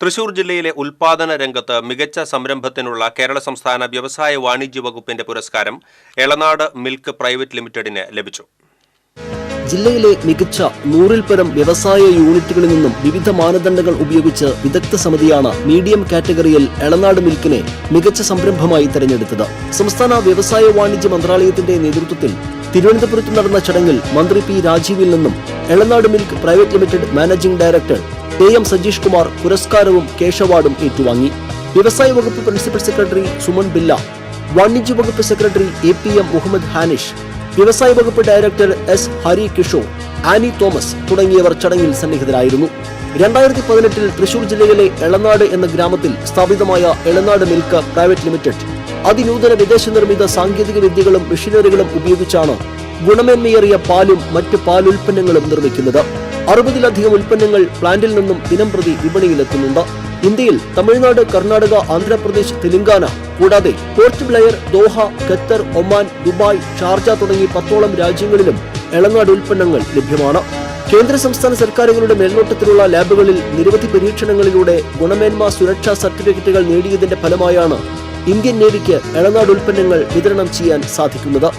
തൃശൂർ ജില്ലയിലെ ഉൽപാദന രംഗത്ത് മികച്ച സംരംഭത്തിനുള്ള കേരള സംസ്ഥാന വ്യവസായ വാണിജ്യ വകുപ്പിന്റെ പുരസ്കാരം എളനാട് മിൽക്ക് പ്രൈവറ്റ് ലിമിറ്റഡിന് ലഭിച്ചു. ജില്ലയിലെ മികച്ച നൂറിൽ പരം വ്യവസായ യൂണിറ്റുകളിൽ നിന്നും വിവിധ മാനദണ്ഡങ്ങൾ ഉപയോഗിച്ച് വിദഗ്ധ സമിതിയാണ് മീഡിയം കാറ്റഗറിയിൽ എളനാട് മിൽക്കിനെ മികച്ച സംരംഭമായി തെരഞ്ഞെടുത്തത്. സംസ്ഥാന വ്യവസായ വാണിജ്യ മന്ത്രാലയത്തിന്റെ നേതൃത്വത്തിൽ തിരുവനന്തപുരത്ത് നടന്ന ചടങ്ങിൽ മന്ത്രി പി രാജീവിൽ നിന്നും Elanad milk private limited managing director A M Sajeesh Kumar പുരസ്കാരവും കേശവാർഡും ഏറ്റുവാങ്ങി. വ്യവസായ വകുപ്പ് പ്രിൻസിപ്പൽ സെക്രട്ടറി സുമൻ ബില്ല വാണിജ്യ വകുപ്പ് secretary A P M Muhammad Hanish വ്യവസായ വകുപ്പ് ഡയറക്ടർ എസ് ഹരി കിഷോർ ആനി തോമസ് തുടങ്ങിയവർ ചടങ്ങിൽ സന്നിഹിതരായിരുന്നു. രണ്ടായിരത്തി പതിനെട്ടിൽ തൃശൂർ ജില്ലയിലെ എളനാട് എന്ന ഗ്രാമത്തിൽ സ്ഥാപിതമായ എളനാട് മിൽക്ക് പ്രൈവറ്റ് ലിമിറ്റഡ് അതിനൂതന വിദേശ നിർമ്മിത സാങ്കേതിക വിദ്യകളും മെഷീനറികളും ഉപയോഗിച്ചാണ് ഗുണമേന്മയേറിയ പാലും മറ്റ് പാലുൽപ്പന്നങ്ങളും നിർമ്മിക്കുന്നത്. അറുപതിലധികം ഉൽപ്പന്നങ്ങൾ പ്ലാന്റിൽ നിന്നും ദിനം പ്രതി വിപണിയിലെത്തുന്നുണ്ട്. ഇന്ത്യയിൽ തമിഴ്നാട് കർണാടക ആന്ധ്രാപ്രദേശ് തെലങ്കാന കൂടാതെ Port Blair Doha Qatar Oman Dubai Sharjah തുടങ്ങി പത്തോളം രാജ്യങ്ങളിലും എളങ്ങാട് ഉൽപ്പന്നങ്ങൾ ലഭ്യമാണ്. കേന്ദ്ര സംസ്ഥാന സർക്കാരുകളുടെ മേൽനോട്ടത്തിലുള്ള ലാബുകളിൽ നിരവധി പരീക്ഷണങ്ങളിലൂടെ ഗുണമേന്മ സുരക്ഷാ സർട്ടിഫിക്കറ്റുകൾ നേടിയതിന്റെ ഫലമായാണ് ഇന്ത്യൻ നേവിക്ക് എളനാട് ഉൽപ്പന്നങ്ങൾ വിതരണം ചെയ്യാൻ സാധിക്കുന്നത്.